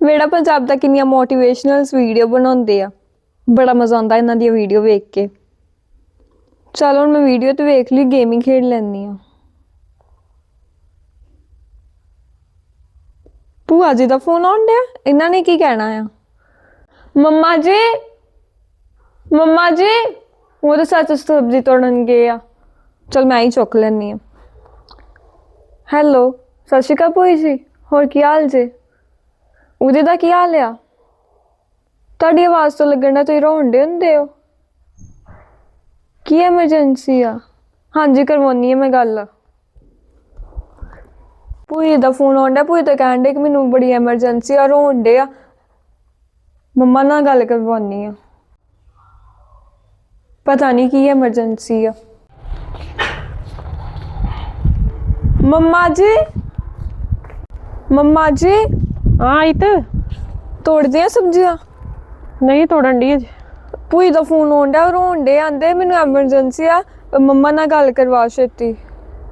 ਵੇੜਾ ਪੰਜਾਬ ਦਾ ਕਿੰਨੀਆਂ ਮੋਟੀਵੇਸ਼ਨਲਸ ਵੀਡੀਓ ਬਣਾਉਂਦੇ ਆ। ਬੜਾ ਮਜ਼ਾ ਆਉਂਦਾ ਇਹਨਾਂ ਦੀ ਵੀਡੀਓ ਵੇਖ ਕੇ। ਚਲੋ ਹੁਣ ਮੈਂ ਵੀਡੀਓ ਤੇ ਵੇਖ ਲਈ ਗੇਮਿੰਗ ਖੇਡ ਲੈਂਦੀ ਆ ਭੂਆ ਜੀ ਦਾ ਫੋਨ ਆਉਣ ਡਿਆ? ਇਹਨਾਂ ਨੇ ਕੀ ਕਹਿਣਾ ਆ? ਮੰਮਾ ਜੀ! ਮੰਮਾ ਜੀ! ਉਹ ਤਾਂ ਸੱਚ ਸਬਜ਼ੀ ਤੋੜਨ ਗਏ ਆ। ਚਲ ਮੈਂ ਹੀ ਚੁੱਕ ਲੈਣੀ ਆ ਹੈਲੋ ਸਤਿ ਸ਼੍ਰੀ ਅਕਾਲ ਭੂਈ ਜੀ। ਹੋਰ ਕੀ ਹਾਲ ਜੀ? ਉਹਦੇ ਦਾ ਕੀ ਹਾਲ ਆ? ਤੁਹਾਡੀ ਆਵਾਜ਼ ਤੋਂ ਲੱਗਣ ਦਾ ਤੁਸੀਂ ਰੋਂਦੇ ਹੁੰਦੇ ਹੋ। ਕੀ ਐਮਰਜੈਂਸੀ ਆ? ਹਾਂਜੀ, ਕਰਵਾਉਣੀ ਹੈ ਮੈਂ ਗੱਲ। ਭੂਈ ਦਾ ਫੋਨ ਆਉਂਦਾ ਭੂਈ ਤਾਂ ਕਹਿਣ ਡੇ ਕਿ ਮੈਨੂੰ ਬੜੀ ਐਮਰਜੈਂਸੀ ਆ ਰੋਂਦੇ ਆ। ਮੰਮਾ ਨਾਲ ਗੱਲ ਕਰਵਾਉਣੀ ਆ। ਪਤਾ ਨਹੀਂ ਕੀ ਐਮਰਜੈਂਸੀ ਆ। ਮੰਮਾ ਜੀ? ਮੰਮਾ ਜੀ? ਹਾਂ ਇਹ ਤਾਂ। ਤੋੜਦੇ ਆ ਸਬਜ਼ੀਆਂ? ਨਹੀਂ ਤੋੜਨ ਦੀ ਅਜੇ। ਭੂਈ ਦਾ ਫੋਨ ਆਉਂਦਾ ਰੋਂਦੇ ਆਂਦੇ ਮੈਨੂੰ ਐਮਰਜੈਂਸੀ ਆ ਮੰਮਾ ਨਾਲ ਗੱਲ ਕਰਵਾ ਛੇਤੀ।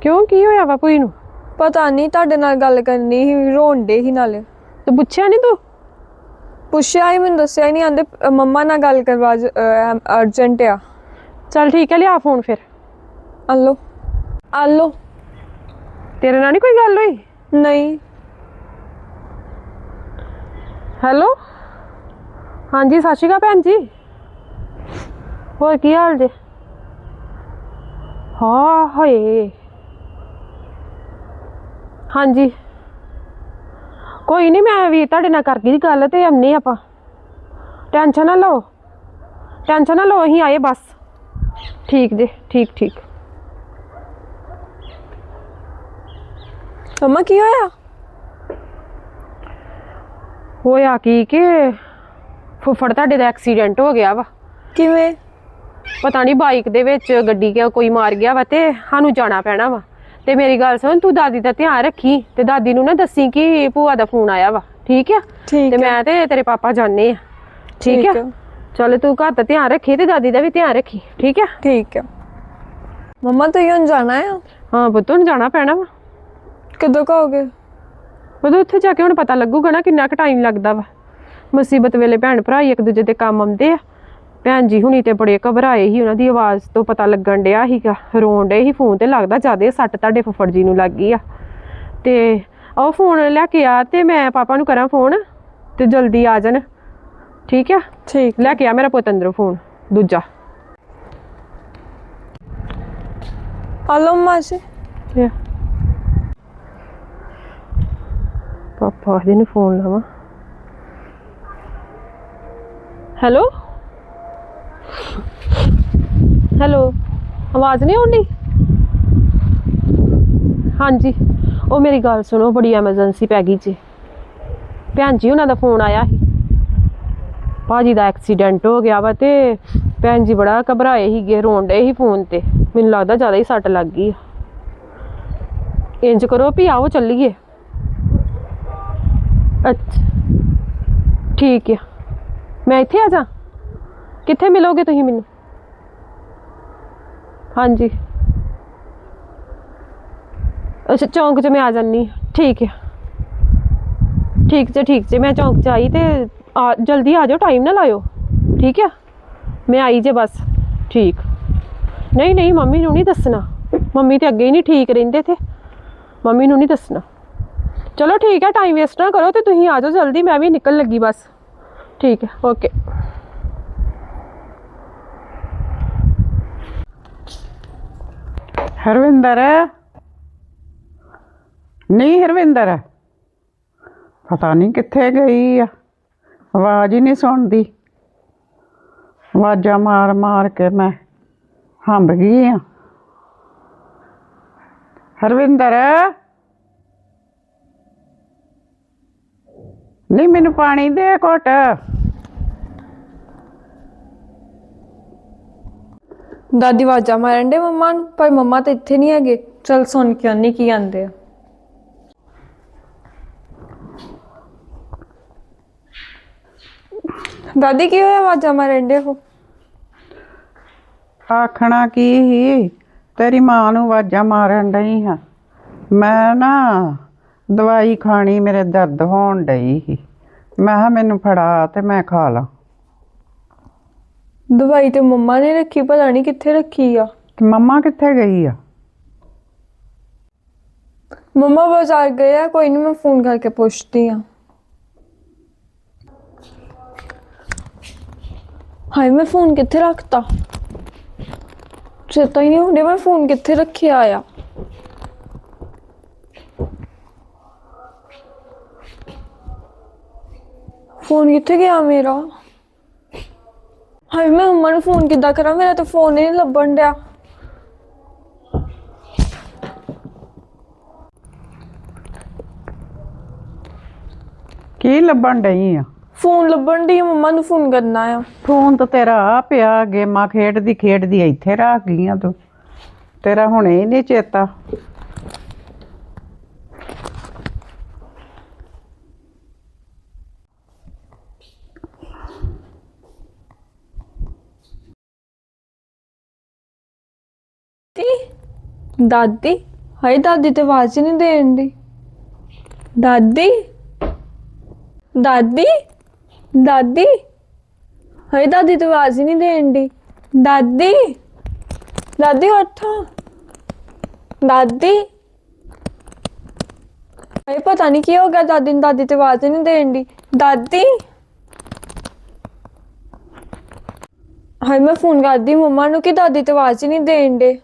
ਕਿਉਂ ਕੀ ਹੋਇਆ ਵਾ ਭੂਈ ਨੂੰ? ਪਤਾ ਨਹੀਂ ਤੁਹਾਡੇ ਨਾਲ ਗੱਲ ਕਰਨੀ ਸੀ ਰੋਂਦੇ ਹੀ ਨਾਲੇ। ਤੇ ਪੁੱਛਿਆ ਨਹੀਂ ਤੂੰ? ਪੁੱਛਿਆ ਹੀ ਮੈਨੂੰ ਦੱਸਿਆ ਨਹੀਂ ਆਂਦੇ ਮੰਮਾ ਨਾਲ ਗੱਲ ਕਰਵਾ ਅਰਜੈਂਟ ਆ। ਚੱਲ ਠੀਕ ਹੈ ਲਿਆ ਫੋਨ ਫਿਰ। ਆਲੋ। ਆਲੋ। ਤੇਰੇ ਨਾਲ ਨਹੀਂ ਕੋਈ ਗੱਲ ਹੋਈ? ਨਹੀਂ। ਹੈਲੋ ਹਾਂਜੀ, ਸਤਿ ਸ਼੍ਰੀ ਅਕਾਲ ਭੈਣ ਜੀ। ਹੋਰ ਕੀ ਹਾਲ ਜੇ? ਹਾਂ, ਹਾਏ। ਹਾਂਜੀ। ਕੋਈ ਨਹੀਂ ਮੈਂ ਵੀ ਤੁਹਾਡੇ ਨਾਲ ਕਰ ਗਈ ਗੱਲ ਤੇ ਆਉਂਦੇ ਆਪਾਂ। ਟੈਨਸ਼ਨ ਨਾ ਲਓ। ਟੈਨਸ਼ਨ ਨਾ ਲਓ, ਅਸੀਂ ਆਏ ਬਸ। ਠੀਕ ਜੇ, ਠੀਕ ਠੀਕ। ਮੰਮਾ ਕੀ ਹੋਇਆ? ਹੋਇਆ ਕੀ ਕਿ ਫੁੱਫੜ ਤੁਹਾਡੇ ਦਾ ਐਕਸੀਡੈਂਟ ਹੋ ਗਿਆ ਵਾ। ਕਿਵੇਂ? ਪਤਾ ਨਹੀਂ ਬਾਈਕ ਦੇ ਵਿੱਚ ਗੱਡੀ ਕਿ ਕੋਈ ਮਾਰ ਗਿਆ ਵਾ ਤੇ ਸਾਨੂੰ ਜਾਣਾ ਪੈਣਾ ਵਾ। ਤੇ ਮੇਰੀ ਗੱਲ ਸੁਣ ਤੂੰ ਦਾਦੀ ਦਾ ਧਿਆਨ ਰੱਖੀ ਤੇ ਦਾਦੀ ਨੂੰ ਨਾ ਦੱਸੀ ਕਿ ਭੂਆ ਦਾ ਫੋਨ ਆਇਆ ਵਾ ਠੀਕ ਆ? ਤੇ ਮੈਂ ਤੇ ਤੇਰੇ ਪਾਪਾ ਜਾਣੇ ਆ ਠੀਕ ਆ? ਚੱਲ ਤੂੰ ਘਰ ਦਾ ਧਿਆਨ ਰੱਖੀ ਤੇ ਦਾਦੀ ਦਾ ਵੀ ਧਿਆਨ ਰੱਖੀ ਠੀਕ ਆ? ਠੀਕ ਹੈ ਮੰਮਾ ਤੁਸੀਂ ਹੁਣ ਜਾਣਾ ਆ? ਹਾਂ ਪੁੱਤ ਜਾਣਾ ਪੈਣਾ ਵਾ। ਕਦੋਂ ਕਹੋਗੇ ਉਦੋਂ ਉੱਥੇ ਜਾ ਕੇ ਹੁਣ ਪਤਾ ਲੱਗੂਗਾ ਨਾ ਕਿੰਨਾ ਕੁ ਟਾਈਮ ਲੱਗਦਾ ਵਾ। ਮੁਸੀਬਤ ਵੇਲੇ ਭੈਣ ਭਰਾ ਹੀ ਇੱਕ ਦੂਜੇ ਦੇ ਕੰਮ ਆਉਂਦੇ ਆ। ਭੈਣ ਜੀ ਹੁਣੀ ਤੇ ਬੜੇ ਘਬਰਾਏ ਸੀ ਉਹਨਾਂ ਦੀ ਆਵਾਜ਼ ਤੋਂ ਪਤਾ ਲੱਗਣ ਡਿਆ ਸੀਗਾ। ਰੋਣ ਡੇ ਸੀ ਫੋਨ ਤੇ ਲੱਗਦਾ ਜਿਆਦੇ ਸੱਟ ਤੁਹਾਡੇ ਫੁੱਫੜ ਜੀ ਨੂੰ ਲੱਗ ਗਈ ਆ। ਤੇ ਉਹ ਫੋਨ ਲੈ ਕੇ ਆ ਤੇ ਮੈਂ ਪਾਪਾ ਨੂੰ ਕਰਾਂ ਫੋਨ ਤੇ ਜਲਦੀ ਆ ਜਾਣ। ਠੀਕ ਆ? ਠੀਕ ਲੈ ਕੇ ਆ ਮੇਰਾ ਪੁੱਤ ਅੰਦਰੋਂ ਫੋਨ ਦੂਜਾ। ਆਲੋ ਮੰਮਾ ਜੀ ਲਿਆ। ਨੂੰ ਫੋਨ ਲਾਵਾਂ। ਹੈਲੋ? ਹੈਲੋ? ਆਵਾਜ਼ ਨਹੀਂ ਆਉਂਦੀ? ਹਾਂਜੀ। ਉਹ ਮੇਰੀ ਗੱਲ ਸੁਣੋ, ਬੜੀ ਐਮਰਜੈਂਸੀ ਪੈ ਗਈ ਜੀ। ਭੈਣ ਜੀ, ਉਹਨਾਂ ਦਾ ਫੋਨ ਆਇਆ ਸੀ। ਭਾਜੀ ਦਾ ਐਕਸੀਡੈਂਟ ਹੋ ਗਿਆ ਵਾ ਤੇ ਭੈਣ ਜੀ ਬੜਾ ਘਬਰਾਏ ਸੀਗੇ, ਰੋਣ ਡਏ ਸੀ ਫੋਨ ਤੇ। ਮੈਨੂੰ ਲੱਗਦਾ ਜ਼ਿਆਦਾ ਹੀ ਸੱਟ ਲੱਗ ਗਈ ਆ। ਇੰਜ ਕਰੋ ਵੀ ਆਓ ਚੱਲੀਏ। ਅੱਛਾ। ਠੀਕ ਆ। ਮੈਂ ਇੱਥੇ ਆ ਜਾ। ਕਿੱਥੇ ਮਿਲੋਗੇ ਤੁਸੀਂ ਮੈਨੂੰ? ਹਾਂਜੀ। ਅੱਛਾ, ਚੌਂਕ 'ਚ ਮੈਂ ਆ ਜਾਨੀ ਆਂ। ਠੀਕ ਹੈ ਠੀਕ ਜੇ ਠੀਕ ਜੇ। ਮੈਂ ਚੌਂਕ 'ਚ ਆਈ ਤੇ ਆ, ਜਲਦੀ ਆ ਜਾਓ। ਟਾਈਮ ਨਾ ਲਾਇਓ। ਠੀਕ ਹੈ ਮੈਂ ਆਈ ਜੇ ਬਸ। ਠੀਕ। ਨਹੀਂ ਨਹੀਂ, ਮੰਮੀ ਨੂੰ ਨਹੀਂ ਦੱਸਣਾ। ਮੰਮੀ ਤੇ ਅੱਗੇ ਹੀ ਨਹੀਂ ਠੀਕ ਰਹਿੰਦੇ ਤੇ ਮੰਮੀ ਨੂੰ ਨਹੀਂ ਦੱਸਣਾ। ਚਲੋ ਠੀਕ ਹੈ ਟਾਈਮ ਵੇਸਟ ਨਾ ਕਰੋ ਤੇ ਤੁਸੀਂ ਆ ਜਾਓ ਜਲਦੀ ਮੈਂ ਵੀ ਨਿਕਲ ਲੱਗੀ ਬਸ ਠੀਕ ਹੈ ਓਕੇ ਹਰਵਿੰਦਰ ਨਹੀਂ ਹਰਵਿੰਦਰ ਪਤਾ ਨਹੀਂ ਕਿੱਥੇ ਗਈ ਆ ਆਵਾਜ਼ ਹੀ ਨਹੀਂ ਸੁਣਦੀ ਆਵਾਜ਼ਾਂ ਮਾਰ ਮਾਰ ਕੇ ਮੈਂ ਹੰਬ ਗਈ ਆ ਹਰਵਿੰਦਰ ਨਹੀਂ ਮੈਨੂੰ ਪਾਣੀ ਦੇ ਘੁੱਟ। ਦਾਦੀ ਆਵਾਜ਼ਾਂ ਮਾਰਨ ਦੇ ਮੰਮਾ ਨੂੰ ਪਰ ਮੰਮਾ ਤਾਂ ਇੱਥੇ ਨਹੀਂ ਹੈਗੇ। ਚਲ ਸੁਣ ਕੇ ਆਨੀ ਕੀ ਆਂਦੇ ਆ। ਦਾਦੀ ਕੀ ਹੋਇਆ ਆਵਾਜ਼ਾਂ ਮਾਰਨ ਦੇ ਹੋ? ਆਖਣਾ ਕੀ ਹੀ ਤੇਰੀ ਮਾਂ ਨੂੰ ਆਵਾਜ਼ਾਂ ਮਾਰਨ ਡਈ ਹਾਂ। ਮੈਂ ਨਾ ਦਵਾਈ ਖਾਣੀ ਮੇਰੇ ਦਰਦ ਹੋਣ ਡਈ ਸੀ। ਮੈਂ ਕਿਹਾ ਮੈਨੂੰ ਫੜਾ ਤੇ ਮੈਂ ਖਾ ਲਾਂ। ਦਵਾਈ ਤੇ ਮੰਮਾ ਨੇ ਰੱਖੀ ਪਤਾ ਨਹੀਂ ਕਿੱਥੇ ਰੱਖੀ ਆ। ਤੇ ਮੰਮਾ ਕਿੱਥੇ ਗਈ ਆ? ਮੰਮਾ ਬਾਜ਼ਾਰ ਗਏ ਆ ਕੋਈ ਨਹੀਂ ਮੈਂ ਫੋਨ ਕਰਕੇ ਪੁੱਛਦੀ ਆ। ਹਾਏ ਮੈਂ ਫੋਨ ਕਿੱਥੇ ਰੱਖਤਾ? ਚੇਤਾ ਹੀ ਨਹੀਂ ਹੁੰਦੇ ਮੈਂ ਫੋਨ ਕਿੱਥੇ ਰੱਖਿਆ ਆ। ਫੋਨ ਕਿੱਥੇ ਗਿਆ ਮੇਰਾ? ਹਾਏ ਮੈਂ ਮੰਮਾ ਨੂੰ ਫੋਨ ਕਿੱਦਾਂ ਕਰਾਂ? ਮੇਰਾ ਤਾਂ ਫੋਨ ਹੀ ਨਹੀਂ ਲੱਭਣ ਡਿਆ। ਕੀ ਲੱਭਣ ਡਈ ਆ? ਫੋਨ ਲੱਭਣ ਦੀ ਮੰਮਾ ਨੂੰ ਫੋਨ ਕਰਨਾ ਆ। ਫੋਨ ਤਾਂ ਤੇਰਾ ਆ ਪਿਆ ਗੇਮਾਂ ਖੇਡਦੀ ਖੇਡਦੀ ਇੱਥੇ ਰੱਖ ਗਈ ਆ ਤੂੰ। ਤੇਰਾ ਹੁਣੇ ਹੀ ਨਹੀਂ ਚੇਤਾ। ਦਾਦੀ? ਦਾਦੀ ਹਾਏ, ਦਾਦੀ ਤੇ ਆਵਾਜ਼ ਹੀ ਨਹੀਂ ਦੇਣ ਦੀ। ਦਾਦੀ? ਦਾਦੀ? ਦਾਦੀ? ਹਾਏ, ਦਾਦੀ ਤੇ ਆਵਾਜ਼ ਹੀ ਨਹੀਂ ਦੇਣ ਦੀ। ਦਾਦੀ? ਦਾਦੀ, ਉੱਠ। ਦਾਦੀ? ਹਾਏ, ਪਤਾ ਨਹੀਂ ਕੀ ਹੋ ਗਿਆ ਦਾਦੀ ਨੂੰ, ਦਾਦੀ ਤੇ ਆਵਾਜ਼ ਹੀ ਨਹੀਂ ਦੇਣ ਦੀ। ਦਾਦੀ? ਹਾਏ, ਮੈਂ ਫੋਨ ਕਰਦੀ ਮੰਮਾ ਨੂੰ ਕਿ ਦਾਦੀ ਤੇ ਆਵਾਜ਼ ਹੀ ਨਹੀਂ ਦੇਣ ਦੇ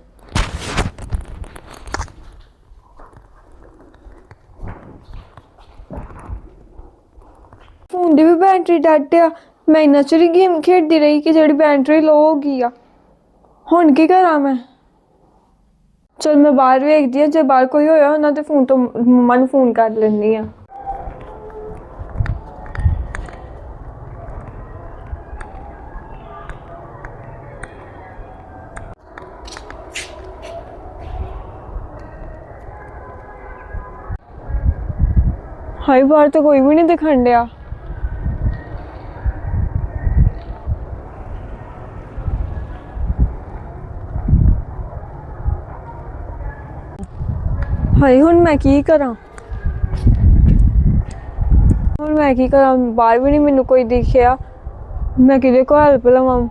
ਫੋਨ ਦੀ ਵੀ ਬੈਟਰੀ ਡੈਡ ਆ। ਮੈਂ ਇੰਨਾ ਚਿਰ ਗੇਮ ਖੇਡਦੀ ਰਹੀ ਕਿ ਜਿਹੜੀ ਬੈਟਰੀ ਲੋ ਹੋ ਗਈ ਆ। ਹੁਣ ਕੀ ਕਰਾਂ ਮੈਂ? ਚਲ ਮੈਂ ਬਾਹਰ ਵੇਖਦੀ ਆ, ਜੇ ਬਾਹਰ ਕੋਈ ਹੋਇਆ ਉਹਨਾਂ ਤੇ ਫੋਨ ਤੋਂ ਮੰਮਾ ਨੂੰ ਫੋਨ ਕਰ ਲੈਂਦੀ ਆ। ਹਾਈ ਬਾਹਰ ਤਾਂ ਕੋਈ ਵੀ ਨਹੀਂ ਦਿਖਣ ਡਿਆ। ਹਾਏ, ਹੁਣ ਮੈਂ ਕੀ ਕਰਾਂ? ਹੁਣ ਮੈਂ ਕੀ ਕਰਾਂ? ਬਾਹਰ ਵੀ ਨਹੀਂ ਮੈਨੂੰ ਕੋਈ ਦਿਖਿਆ। ਮੈਂ ਕਿਹਦੇ ਕੋਲ ਹੈਲਪ ਲਵਾਂ?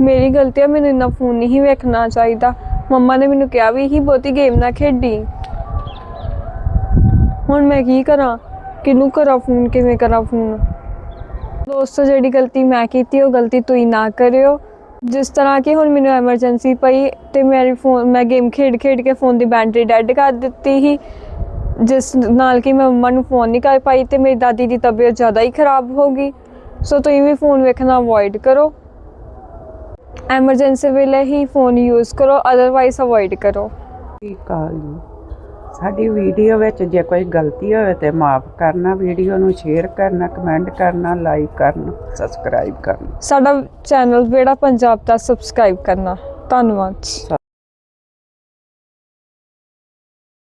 ਮੇਰੀ ਗਲਤੀ ਆ, ਮੈਨੂੰ ਇੰਨਾ ਫੋਨ ਨਹੀਂ ਵੇਖਣਾ ਚਾਹੀਦਾ। ਮੰਮਾ ਨੇ ਮੈਨੂੰ ਕਿਹਾ ਵੀ ਹੀ ਬਹੁਤੀ ਗੇਮ ਨਾ ਖੇਡੀ। ਹੁਣ ਮੈਂ ਕੀ ਕਰਾਂ? ਕਿਹਨੂੰ ਕਰਾਂ ਫੋਨ ਕਿਵੇਂ ਕਰਾਂ ਫੋਨ ਦੋਸਤੋ, ਜਿਹੜੀ ਗਲਤੀ ਮੈਂ ਕੀਤੀ, ਉਹ ਗਲਤੀ ਤੁਸੀਂ ਨਾ ਕਰਿਓ। ਜਿਸ ਤਰ੍ਹਾਂ ਕਿ ਹੁਣ ਮੈਨੂੰ ਐਮਰਜੈਂਸੀ ਪਈ ਤੇ ਮੇਰੀ ਫੋਨ ਮੈਂ ਗੇਮ ਖੇਡ ਖੇਡ ਕੇ ਫੋਨ ਦੀ ਬੈਟਰੀ ਡੈੱਡ ਕਰ ਦਿੱਤੀ ਸੀ। ਜਿਸ ਨਾਲ ਕਿ ਮੈਂ ਮੰਮਾ ਨੂੰ ਫੋਨ ਨਹੀਂ ਕਰ ਪਾਈ ਤੇ ਮੇਰੀ ਦਾਦੀ ਦੀ ਤਬੀਅਤ ਜ਼ਿਆਦਾ ਹੀ ਖਰਾਬ ਹੋ ਗਈ। ਸੋ ਤੁਸੀਂ ਵੀ ਫੋਨ ਵੇਖਣਾ ਅਵੋਇਡ ਕਰੋ। ਐਮਰਜੈਂਸੀ ਵੇਲੇ ਹੀ ਫੋਨ ਯੂਜ਼ ਕਰੋ ਅਦਰਵਾਈਜ਼ ਅਵੋਇਡ ਕਰੋ। ਠੀਕ ਆ ਜੀ। ਸਾਡੀ ਵੀਡੀਓ ਵਿੱਚ ਜੇ ਕੋਈ ਗਲਤੀ ਹੋਵੇ ਤੇ ਮਾਫ ਕਰਨਾ, ਵੀਡੀਓ ਨੂੰ ਸ਼ੇਅਰ ਕਰਨਾ ਕਮੈਂਟ ਕਰਨਾ ਲਾਈਕ ਕਰਨਾ ਸਬਸਕ੍ਰਾਈਬ ਕਰਨਾ। ਸਾਡਾ ਚੈਨਲ ਬੇੜਾ ਪੰਜਾਬ ਦਾ ਸਬਸਕ੍ਰਾਈਬ ਕਰਨਾ। ਧੰਨਵਾਦ।